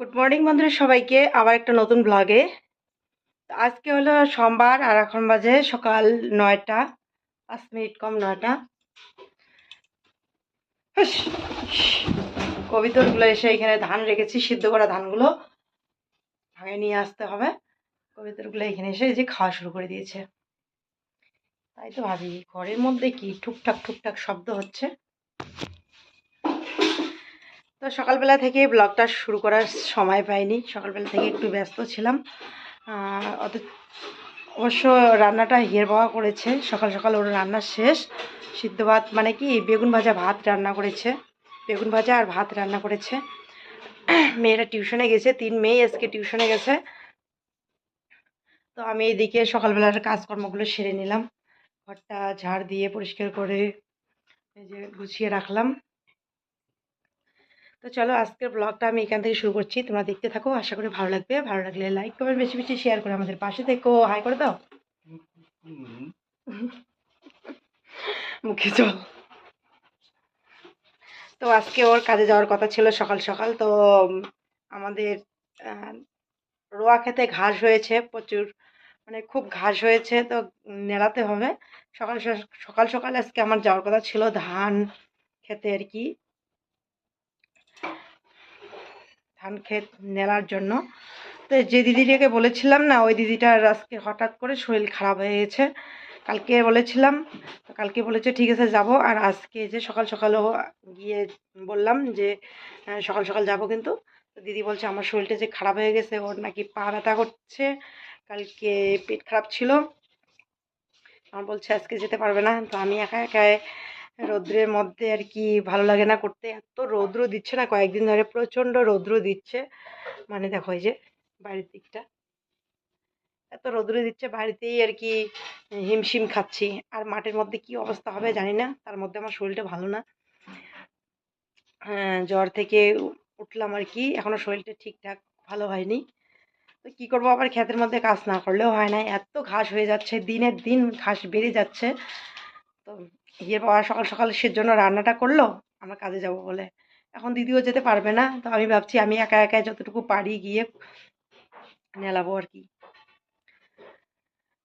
Good morning বন্ধুরা সবাইকে, আবার একটা নতুন ব্লগে আজকে হলো সোমবার আর এখন বাজে সকাল নয়টা, পাঁচ মিনিট কম নয়টা। কবিতরগুলো এসে এখানে ধান রেখেছি, সিদ্ধ করা ধানগুলো। ভাঙে নিয়ে আসতে হবে। কবিতরগুলো এখানে এসে যে খাওয়া শুরু করে দিয়েছে। তাই তো ভাবি, ঘরের মধ্যে কি টুকটাক টুকটাক শব্দ হচ্ছে। তো সকালবেলা থেকে ব্লগটা শুরু করার সময় পাইনি। সকালবেলা থেকে একটু ব্যস্ত ছিলাম। অত অবশ্য রান্নাটা হিয়ের বাবা করেছে। সকাল সকাল ওর রান্না শেষ। সিদ্ধ ভাত মানে কি, বেগুন ভাজা ভাত রান্না করেছে। বেগুন ভাজা আর ভাত রান্না করেছে। মেয়েরা টিউশনে গেছে, তিন মেয়ে আজকে টিউশনে গেছে। তো আমি এইদিকে সকালবেলার কাজকর্মগুলো সেরে নিলাম। ঘরটা ঝাড় দিয়ে পরিষ্কার করে যে গুছিয়ে রাখলাম। তো চলো আজকের ব্লগটা আমি এখান থেকে শুরু করছি। তোমরা দেখতে থাকো, আশা করি ভালো লাগবে। ভালো লাগলে লাইক কমেন্ট বেশি বেশি শেয়ার করে আমাদের পাশে থেকো। হাই করে দাও। মুখে চল তো আজকে ওর কাজে যাওয়ার কথা ছিল সকাল সকাল। তো আমাদের রোয়া খেতে ঘাস হয়েছে প্রচুর। মানে খুব ঘাস হয়েছে, তো নেড়াতে হবে। সকাল সকাল সকাল আজকে আমার যাওয়ার কথা ছিল ধান খেতে আর কি। ধান ক্ষেত নেড়ার জন্য। তো যে দিদিটাকে বলেছিলাম না ওই দিদিটার আজকে হঠাৎ করে শরীর খারাপ হয়ে গেছে। কালকে বলেছিলাম কালকে বলেছে ঠিক আছে যাব। আর আজকে যে সকাল সকালও গিয়ে বললাম যে আহ, সকাল সকাল যাব কিন্তু। দিদি বলছে আমার শরীরটা যে খারাপ হয়ে গেছে ওর নাকি পা ব্যথা করছে। কালকে পেট খারাপ ছিল। আমার বলছে আজকে যেতে পারবে না। তো আমি একা একাই রৌদ্রের মধ্যে আর কি ভালো লাগে না করতে। এত রৌদ্র দিচ্ছে না কয়েকদিন ধরে প্রচণ্ড রৌদ্র দিচ্ছে। মানে দেখো এই যে বাড়ির দিকটা। এত রৌদ্র দিচ্ছে বাড়িতেই আর কি হিমশিম খাচ্ছি। আর মাঠের মধ্যে কি অবস্থা হবে জানি না তার মধ্যে আমার শরীরটা ভালো না। হ্যাঁ, জ্বর থেকে উঠলাম আর কি এখনও শরীরটা ঠিকঠাক ভালো হয়নি। তো কী করব আবার ক্ষেতের মধ্যে কাজ না করলেও হয় না। এত ঘাস হয়ে যাচ্ছে দিনের দিন ঘাস বেড়ে যাচ্ছে। তো ইয়ে বাবা সকাল সকাল সে জন্য রান্নাটা করল, আমরা কাজে যাব বলে। এখন দিদিও যেতে পারবে না, তো আমি ভাবছি আমি একা একা যতটুকু পারি গিয়ে নেলাবো আর কি।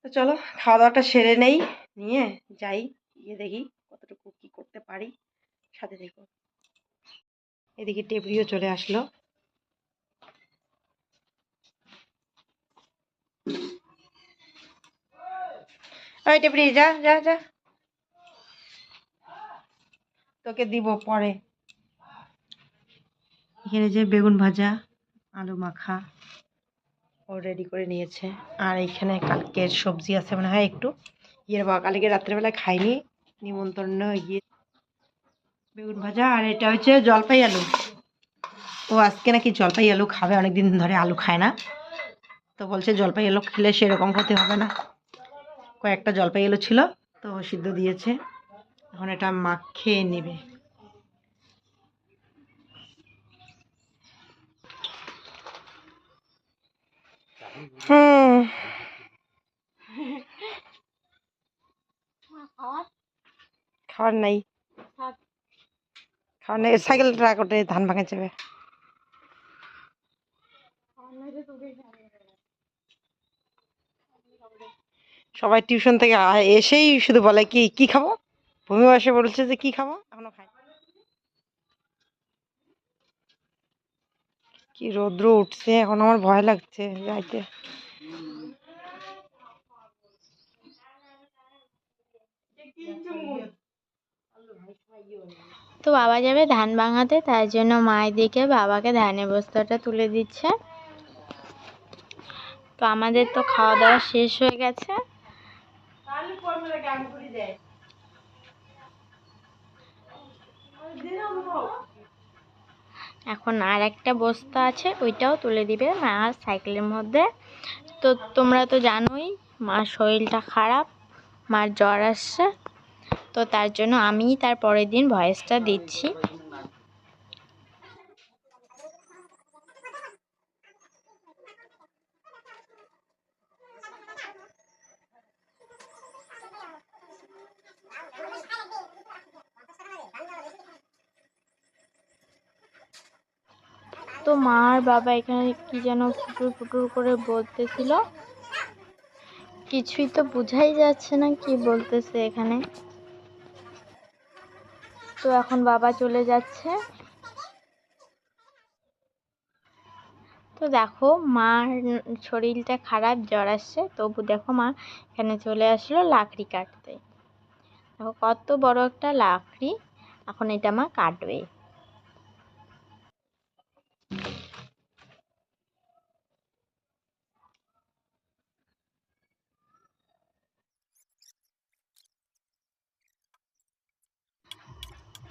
তো চলো খাওয়া দাওয়াটা সেরে নেই, নিয়ে যাই, গিয়ে দেখি কতটুকু কি করতে পারি। সাথে দেখো। এদিকে টেবরিও চলে আসলো। যা যা যা। তোকে দিব পরে। এখানে যে বেগুন ভাজা আলু মাখা। ও রেডি করে নিয়েছে। আর এখানে কালকের সবজি আছে মনে হয় একটু। ইয়ের বাবা কালকে রাত্রেবেলা খাইনি। নিমন্ত্রণ গিয়ে বেগুন ভাজা আর এটা হচ্ছে জলপাই আলু। ও আজকে নাকি জলপাই আলু খাবে অনেক দিন ধরে আলু খায় না। তো বলছে জলপাই আলু খেলে সেরকম ক্ষতি হবে না। কয়েকটা জলপাই আলু ছিল তো সিদ্ধ দিয়েছে। এখন এটা মাখ খেয়ে নেবে। খাওয়ার নাই। খাওয়ার। নাই। সাইকেল ট্রাক ওটে ধান ভাঙে যাবে। সবাই টিউশন থেকে এসেই শুধু বলে কি কি খাব? ভূমি বসে বলছে যে কি খাব? এখনও খাই কি রৌদ্র উঠছে, এখন আমার ভয় লাগছে যাইতে। তো বাবা যাবে ধান ভাঙাতে, তাই জন্য মায়ের দিকে বাবাকে ধানের বস্তাটা তুলে দিচ্ছে। তো আমাদের তো খাওয়া দাওয়া শেষ হয়ে গেছে। এখন আর একটা বস্তা আছে, ওইটাও তুলে দিবে মা সাইকেলের মধ্যে। তো তোমরা তো জানোই, মার শরীরটা খারাপ, মার জ্বর আসছে। তো তার জন্য আমি তার পরের দিন ভয়েসটা দিচ্ছি। তো মা আর বাবা এখানে কি যেন ফুটুর ফুটুর করে বলতেছিল। কিছুই তো বোঝাই যাচ্ছে না কি বলতেছে এখানে। তো এখন বাবা চলে যাচ্ছে। তো দেখো মার শরীরটা খারাপ, জ্বর আসছে। তবু দেখো মা এখানে চলে আসলো লাকড়ি কাটতে। দেখো কত বড় একটা লাকড়ি। এখন এটা মা কাটবে।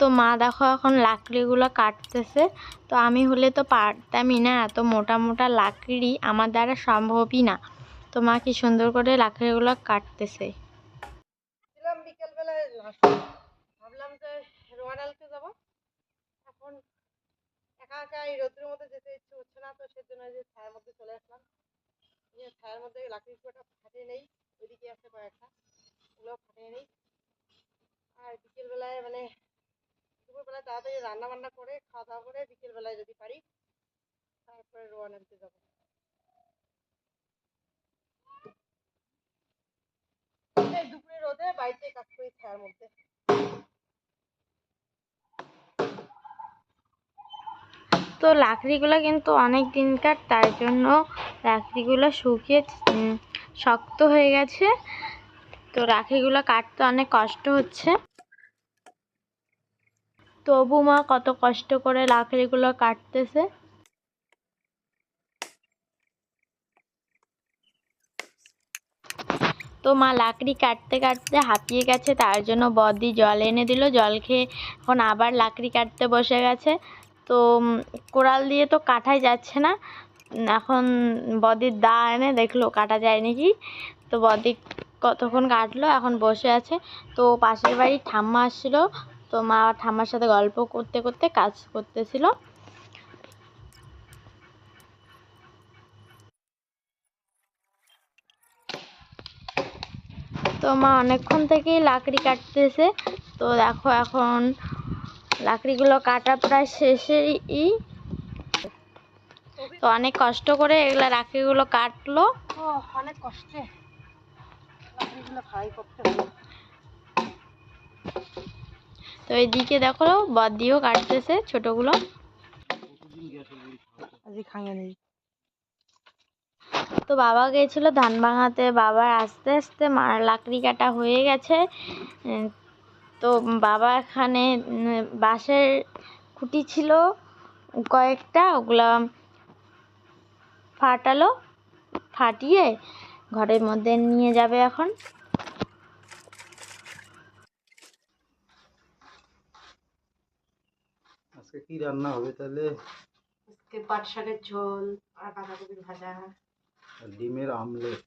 তো মা দেখো এখন লাকড়িগুলো কাটতেছে। তো আমি হলে তো পারতামই না, এত মোটা মোটা লাকড়ি আমার দ্বারা সম্ভবই না। তো মা কি সুন্দর করে লাকড়িগুলো কাটতেছে। ভাবলাম এখন যেতে হচ্ছে না, তো মধ্যে চলে আসলাম। আর বিকেলবেলায় মানে দুপুরবেলায় তাড়াতাড়ি রান্না বান্না করে খাওয়া দাওয়া করে যদি পারি, তারপরে রোয়ান আনতে যাব। দুপুরে রোদে বাড়িতে কাজ করি মধ্যে। তো লাকড়িগুলো কিন্তু অনেক দিনকার তার জন্য লাকড়িগুলো শুকিয়ে শক্ত হয়ে গেছে। তো রাখিগুলো কাটতে অনেক কষ্ট হচ্ছে। তবু মা কত কষ্ট করে লাকড়িগুলো কাটতেছে। তো মা লাকড়ি কাটতে কাটতে হাঁপিয়ে গেছে, তার জন্য বদি জল এনে দিল। জল খেয়ে এখন আবার লাকড়ি কাটতে বসে গেছে। তো কোড়াল দিয়ে তো কাটাই যাচ্ছে না। এখন বদির দা এনে দেখল, কাটা যায় নাকি? তো বদি কতক্ষণ কাটলো, এখন বসে আছে। তো পাশের বাড়ির ঠাম্মা আসছিল তো মা ঠাম্মার সাথে গল্প করতে করতে কাজ করতেছিল। তো মা অনেকক্ষণ থেকেই লাকড়ি কাটতেছে। তো দেখো এখন লাকড়িগুলো কাটা প্রায় শেষেরই তো অনেক কষ্ট করে এগুলা লাকড়িগুলো কাটলো। অনেক কষ্টে। লাকড়িগুলো ফ্রাই করতে তো এইদিকে দেখো বাদ দিয়েও কাটতেছে ছোটগুলো। তো বাবা গিয়েছিল ধান ভাঙাতে বাবার আস্তে আস্তে লাকড়ি কাটা হয়ে গেছে। তো বাবা এখানে বাঁশের খুঁটি ছিল কয়েকটা ওগুলা ফাটালো ফাটিয়ে ঘরের মধ্যে নিয়ে যাবে এখন। আজকে কি রান্না হবে তাহলে? আজকে পাট শাকের ঝোল আর বাঁধাকপির ভাজা। আর ডিমের আমলেট।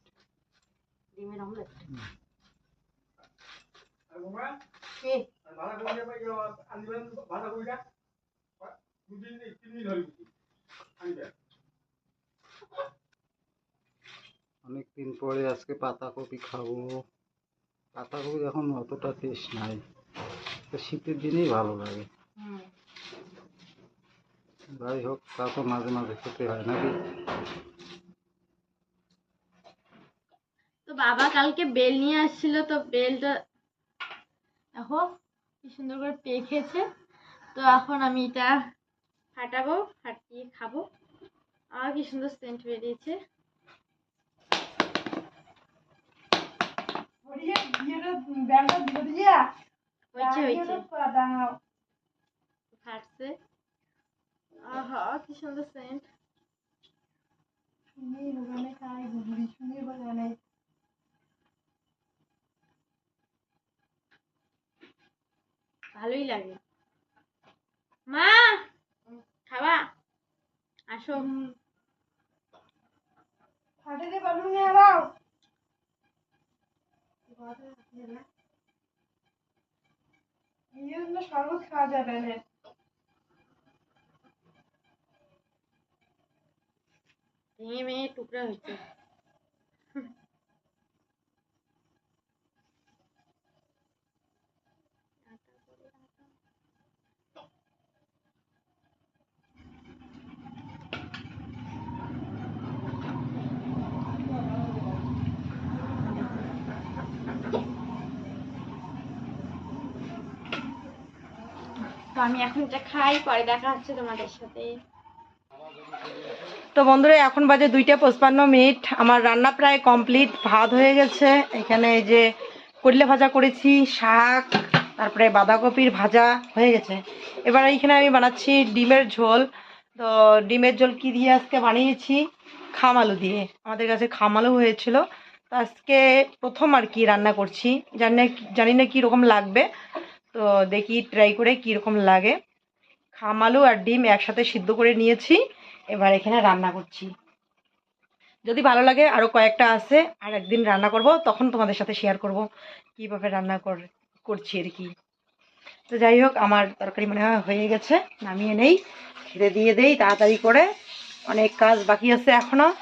ডিমের অমলেট হুম। অনেক দিন পরে আজকে পাতাকপি খাব। পাতাকপি এখন অতটা টেস্ট নাই। তো শীতের দিনেই ভালো লাগে। হুম। যাই হোক তা তো মাঝে মাঝে খেতে হয় নাকি? তো বাবা কালকে বেল নিয়ে আসছিল তো বেলটা দেখো কি সুন্দর করে পেকেছে। তো এখন আমি এটা ফাটাবো ফাটিয়ে খাব। আর কি সুন্দর সেন্ট বেরিয়েছে। হয়েছে হয়েছে। ফাটছে। আহা কি সুন্দর সেন্ট ভালোই লাগে। মা খাবা? আসো। ফাটাতে পারব না আবার এই জন্য শরবত খাওয়া যাবে না। ভেঙে ভেঙে হয়েছে। তো আমি এখন এটা খাই পরে দেখা হচ্ছে তোমাদের সাথে। তো বন্ধুরা, এখন বাজে দুইটা পঁচপান্ন মিনিট। আমার রান্না প্রায় কমপ্লিট, ভাত হয়ে গেছে। এখানে এই যে করলে ভাজা করেছি, শাক, তারপরে বাঁধাকপির ভাজা হয়ে গেছে। এবার এইখানে আমি বানাচ্ছি ডিমের ঝোল। তো ডিমের ঝোল কি দিয়ে আজকে বানিয়েছি? খাম আলু দিয়ে। আমাদের কাছে খাম আলু হয়েছিল। তো আজকে প্রথম আর কি রান্না করছি। জানি না জানি না কীরকম লাগবে। তো দেখি ট্রাই করে কীরকম লাগে। খাম আলু আর ডিম একসাথে সিদ্ধ করে নিয়েছি। এবার এখানে রান্না করছি। যদি ভালো লাগে আরও কয়েকটা আছে, আর একদিন রান্না করব, তখন তোমাদের সাথে শেয়ার করব কীভাবে রান্না কর, করছি আর কি। তো যাই হোক, আমার তরকারি মনে হয় হয়ে গেছে, নামিয়ে নেই, খেতে দিয়ে দেই তাড়াতাড়ি করে। অনেক কাজ বাকি আছে এখনও।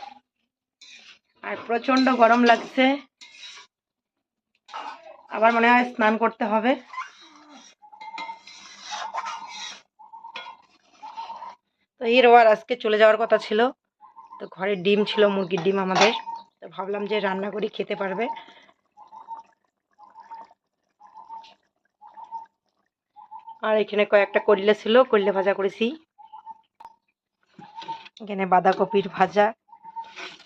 আর প্রচণ্ড গরম লাগছে। আবার মনে হয় স্নান করতে হবে। তো এর আবার আজকে চলে যাওয়ার কথা ছিল। তো ঘরে ডিম ছিল, মুরগির ডিম আমাদের। তো ভাবলাম যে রান্না করি, খেতে পারবে। আর এখানে কয়েকটা করলে ছিল, করলে ভাজা করেছি। এখানে বাঁধাকপির ভাজা,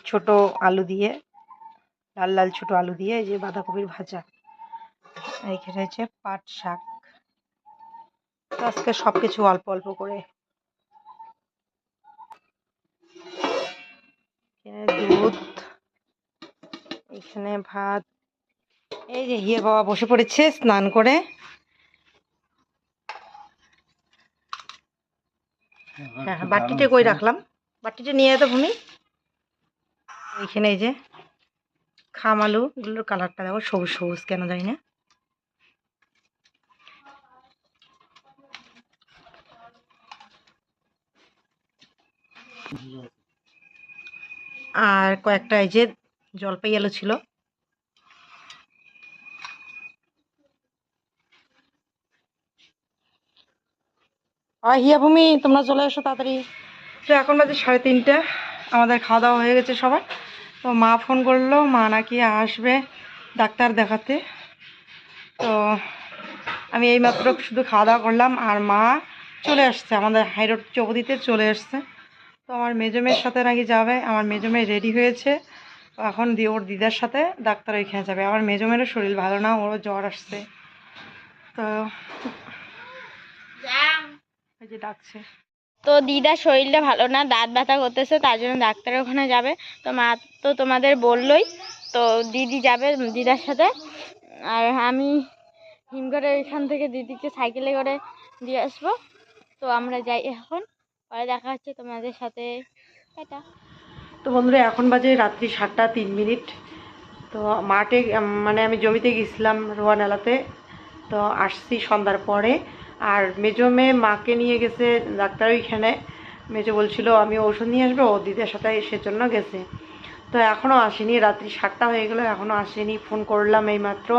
ছোট আলু দিয়ে, লাল লাল ছোট আলু দিয়ে, এই যে বাঁধাকপির ভাজা। এখানে হচ্ছে পাট শাক। আজকে সব কিছু অল্প অল্প করে এখানে দুধ এখানে ভাত। এই যে হিয়ে বাবা বসে পড়েছে স্নান করে। হ্যাঁ হ্যাঁ, বাটিটা কই রাখলাম? বাটিটা নিয়ে যেত ভূমি। এইখানে এই যে খাম আলু এগুলোর কালারটা দেখো সবুজ সবুজ কেন জানি না। আর কয়েকটা এই যে জলপাই আলু ছিল। আর হিয়া ভূমি তোমরা চলে এসো তাড়াতাড়ি। তো এখন বাজে সাড়ে তিনটে আমাদের খাওয়া দাওয়া হয়ে গেছে সবার। তো মা ফোন করল মা নাকি আসবে ডাক্তার দেখাতে। তো আমি এইমাত্র শুধু খাওয়া দাওয়া করলাম আর মা চলে আসছে আমাদের হাইরোড চৌপতিতে চলে আসছে তো আমার মেজমের সাথে নাকি যাবে আমার মেজমে রেডি হয়েছে। তো এখন দিয়ে ওর দিদার সাথে ডাক্তার ওইখানে যাবে। আমার মেজমেরও শরীর ভালো না ওরও জ্বর আসছে। তো এই যে ডাকছে। তো দিদার শরীরটা ভালো না দাঁত ব্যথা করতেছে তার জন্য ডাক্তারের ওখানে যাবে। তো মা তো তোমাদের বললোই তো দিদি যাবে দিদার সাথে। আর আমি হিমঘরে এখান থেকে দিদিকে সাইকেলে করে দিয়ে আসব। তো আমরা যাই এখন। পরে দেখা হচ্ছে তোমাদের সাথে। তো বন্ধুরা, এখন বাজে রাত্রি সাতটা তিন মিনিট। তো মাঠে মানে আমি জমিতে গেছিলাম রোয়া নালাতে তো আসছি সন্ধ্যার পরে। আর মেজো মেয়ে মাকে নিয়ে গেছে ডাক্তার ওইখানে। মেজো বলছিল, আমি ওষুধ নিয়ে আসব, ও দিদির সাথে সেজন্য গেছে। তো এখনও আসেনি, রাত্রি সাতটা হয়ে গেলো এখনও আসেনি। ফোন করলাম এইমাত্র।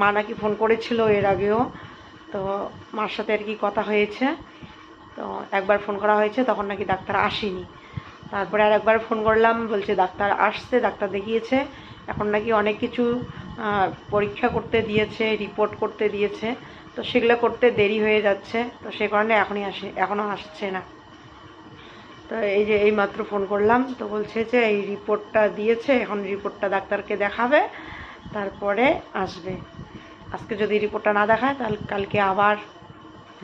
মা নাকি ফোন করেছিল এর আগেও। তো মার সাথে আর কি কথা হয়েছে। তো একবার ফোন করা হয়েছে, তখন নাকি ডাক্তার আসেনি। তারপরে আর একবার ফোন করলাম, বলছে ডাক্তার আসছে, ডাক্তার দেখিয়েছে। এখন নাকি অনেক কিছু পরীক্ষা করতে দিয়েছে রিপোর্ট করতে দিয়েছে। তো সেগুলো করতে দেরি হয়ে যাচ্ছে। তো সে কারণে এখনই আসে, এখনও আসছে না। তো এই যে এই মাত্র ফোন করলাম, তো বলছে যে এই রিপোর্টটা দিয়েছে, এখন রিপোর্টটা ডাক্তারকে দেখাবে, তারপরে আসবে। আজকে যদি রিপোর্টটা না দেখায়, তাহলে কালকে আবার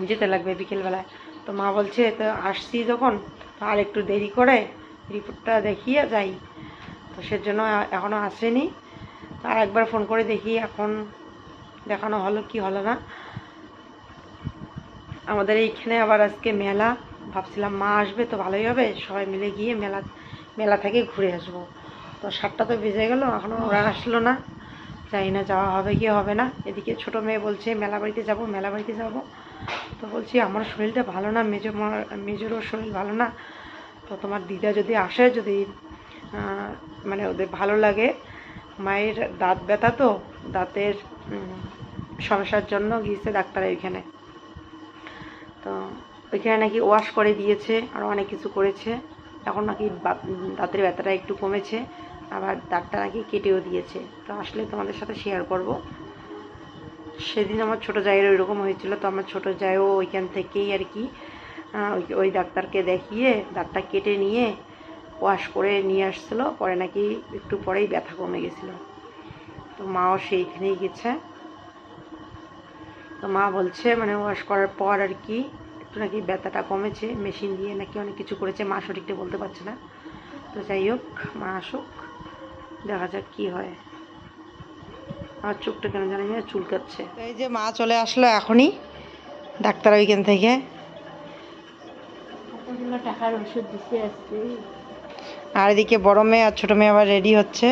যেতে লাগবে বিকেলবেলায়। তো মা বলছে, তো আসছি যখন আর একটু দেরি করে রিপোর্টটা দেখিয়ে যাই। তো সেজন্য এখনও আসেনি। আর একবার ফোন করে দেখি এখন দেখানো হলো কি হলো না। আমাদের এইখানে আবার আজকে মেলা। ভাবছিলাম মা আসবে তো ভালোই হবে, সবাই মিলে গিয়ে মেলা মেলা থেকে ঘুরে আসব। তো সাতটা তো বেজে গেল এখনও ওরা আসলো না। জানি না, যাওয়া হবে কি হবে না। এদিকে ছোট মেয়ে বলছে, মেলা বাড়িতে যাব, মেলা বাড়িতে যাব। তো বলছি, আমার শরীরটা ভালো না, মেজো মেজোরও শরীর ভালো না। তো তোমার দিদা যদি আসে, যদি মানে ওদের ভালো লাগে, মায়ের দাঁত ব্যথা তো, দাঁতের সমস্যার জন্য গিয়েছে ডাক্তারের ওইখানে তো ওইখানে নাকি ওয়াশ করে দিয়েছে, আর অনেক কিছু করেছে। এখন নাকি দাঁতের ব্যথাটা একটু কমেছে। আবার দাঁতটা নাকি কেটেও দিয়েছে। তো আসলে তোমাদের সাথে শেয়ার করব। সেদিন আমার ছোটো জায়ের ওইরকম হয়েছিল, তো আমার ছোটো জায়ও ওইখান থেকেই আর কি ওই ডাক্তারকে দেখিয়ে দাঁতটা কেটে নিয়ে ওয়াশ করে নিয়ে আসছিল। পরে নাকি একটু পরেই ব্যথা কমে গেছিল। তো মাও সেইখানেই গেছে। তো মা বলছে মানে ওয়াশ করার পর আর কি, একটু নাকি ব্যথাটা কমেছে মেশিন দিয়ে নাকি অনেক কিছু করেছে। মা সঠিকটা বলতে পারছে না। তো যাই হোক, মা আসুক। দেখা যাক কি হয়। আমার চোখটা কেন জানি না চুলকাচ্ছে। এই যে মা চলে আসলো এখনই ডাক্তার ওইখান থেকে। টাকার ওষুধ দিতে আসছে। আর এদিকে বড় মেয়ে আর ছোট মেয়ে আবার রেডি হচ্ছে।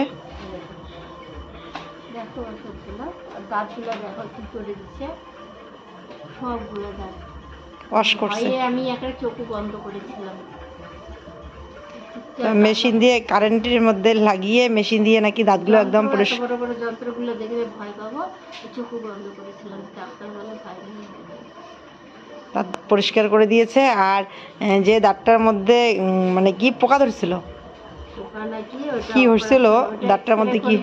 দেখো ওষুধগুলো দাঁতগুলো দেখো কি করে দিচ্ছে। সবগুলো দাঁত। ওয়াশ করছে। আমি একটা চোখু বন্ধ করেছিলাম। মেশিন দিয়ে কারেন্টের মধ্যে লাগিয়ে মেশিন দিয়ে নাকি দাঁতগুলো একদম পরিষ্কার বড় বড় যন্ত্রগুলো দেখলে ভয় পাবো। চোখু বন্ধ করেছিলাম ডাক্তার বলে ভয় দাঁত পরিষ্কার করে দিয়েছে আর যে দাঁতটার মধ্যে মানে কি পোকা ধরছিল? কি হচ্ছিল? দাঁতটার মধ্যে কি?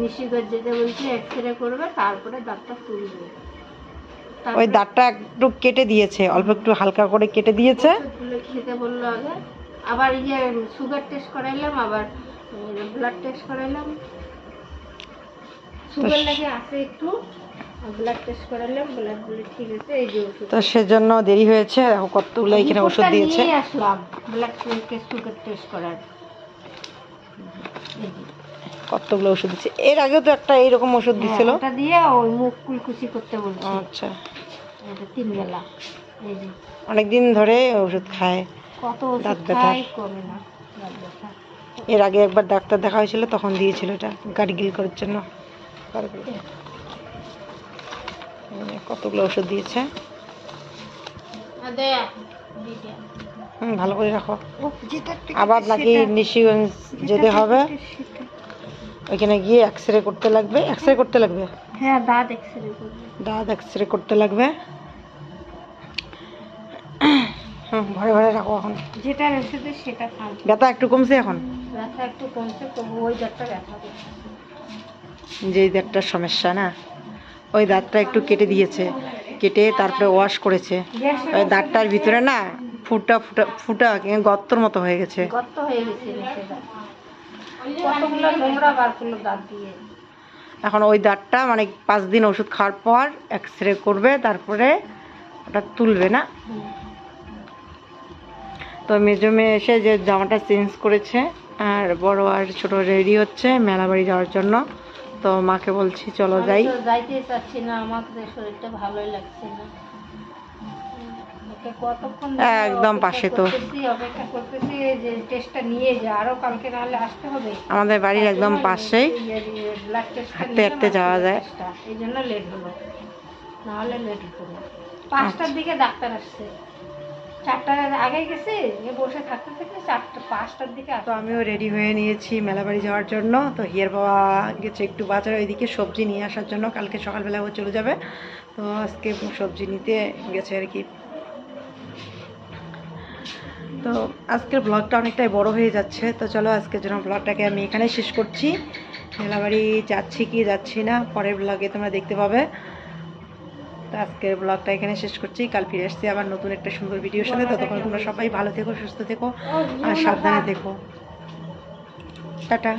নিশিগঞ্জ যেতে বলছে এক্সরে করবে তারপরে দাঁতটা তুলবে। ওই দাঁতটা একটু কেটে দিয়েছে অল্প একটু হালকা করে কেটে দিয়েছে। খেতে বলল আগে। আবার ইয়ে সুগার টেস্ট করাইলাম আবার ব্লাড টেস্ট করাইলাম। সুগার লাগে আছে একটু ব্লাড টেস্ট করাইলাম ব্লাড বলে ঠিক আছে এই যে ওষুধ। তো সেজন্য দেরি হয়েছে দেখো কতগুলো এখানে ওষুধ দিয়েছে। নিয়ে আসলাম ব্লাড টেস্ট সুগার টেস্ট করার। কতগুলো ওষুধ দিচ্ছে এর আগেও তো একটা এইরকম ওষুধ দিছিল হ্যাঁ, ওটা দিয়ে ওই মুখ কুলকুচি করতে বলছে। আচ্ছা। এটা তিন বেলা অনেকদিন ধরে ওষুধ খায়। কত দাঁত ব্যথা। কমে না। এর আগে একবার ডাক্তার দেখা হয়েছিল তখন দিয়েছিল এটা। গার্গিল করার জন্য। কতগুলো ওষুধ দিয়েছে? হুম, ভালো করে রাখো। আবার নাকি নিশিগঞ্জ যেতে হবে। ওইখানে গিয়ে এক্স রে করতে লাগবে। এক্স রে করতে লাগবে? হ্যাঁ দাঁত এক্সরে করবে। দাঁত এক্স রে করতে লাগবে। হুম ঘরে ঘরে রাখো এখন। যেটা ওষুধে সেটা খান ব্যথা একটু কমছে এখন? ব্যথা একটু কমছে তবু ওই দাঁতটা ব্যথা যেই দাঁতটার সমস্যা না ওই দাঁতটা একটু কেটে দিয়েছে। কেটে তারপরে ওয়াশ করেছে। ওই দাঁতটার ভিতরে না ফুটা ফুটা ফুটা গর্তর মতো হয়ে গেছে। গর্ত হয়ে গেছে কতগুলো নোংরা বার করল দাঁত দিয়ে। এখন ওই দাঁতটা মানে পাঁচ দিন ওষুধ খাওয়ার পর এক্স রে করবে তারপরে ওটা তুলবে না। তো মেজো মেয়ে এসে যে জামাটা চেঞ্জ করেছে আর বড় আর ছোট রেডি হচ্ছে মেলা বাড়ি যাওয়ার জন্য। তো মাকে বলছি চলো যাই। যাইতে চাচ্ছি না আমাদের শরীরটা ভালোই লাগছে না। একদম পাশে তো। আমাদের বাড়ির একদম পাশেই। হাঁটতে হাঁটতে যাওয়া যায়। এই জন্য লেট হলো। নাহলে লেট হতো পাঁচটার আচ্ছা। দিকে ডাক্তার আসছে। চারটার আগে গেছে বসে থাকতে থাকতে চারটা পাঁচটার দিকে তো আমিও রেডি হয়ে নিয়েছি মেলা বাড়ি যাওয়ার জন্য। তো হিয়ার বাবা গেছে একটু বাজারে ওইদিকে সবজি নিয়ে আসার জন্য। কালকে সকালবেলা ও চলে যাবে। তো আজকে সবজি নিতে গেছে আর কি। তো আজকের ব্লগটা অনেকটাই বড় হয়ে যাচ্ছে। তো চলো আজকের জন্য ব্লগটাকে আমি এখানে শেষ করছি। মেলাবাড়ি যাচ্ছি কি যাচ্ছি না পরের ব্লগে তোমরা দেখতে পাবে। তো আজকের ব্লগটা এখানে শেষ করছি। কাল ফিরে আসছি আবার নতুন একটা সুন্দর ভিডিওর সাথে। ততক্ষণ তোমরা সবাই ভালো থেকো, সুস্থ থেকো, আর সাবধানে থেকো। টাটা।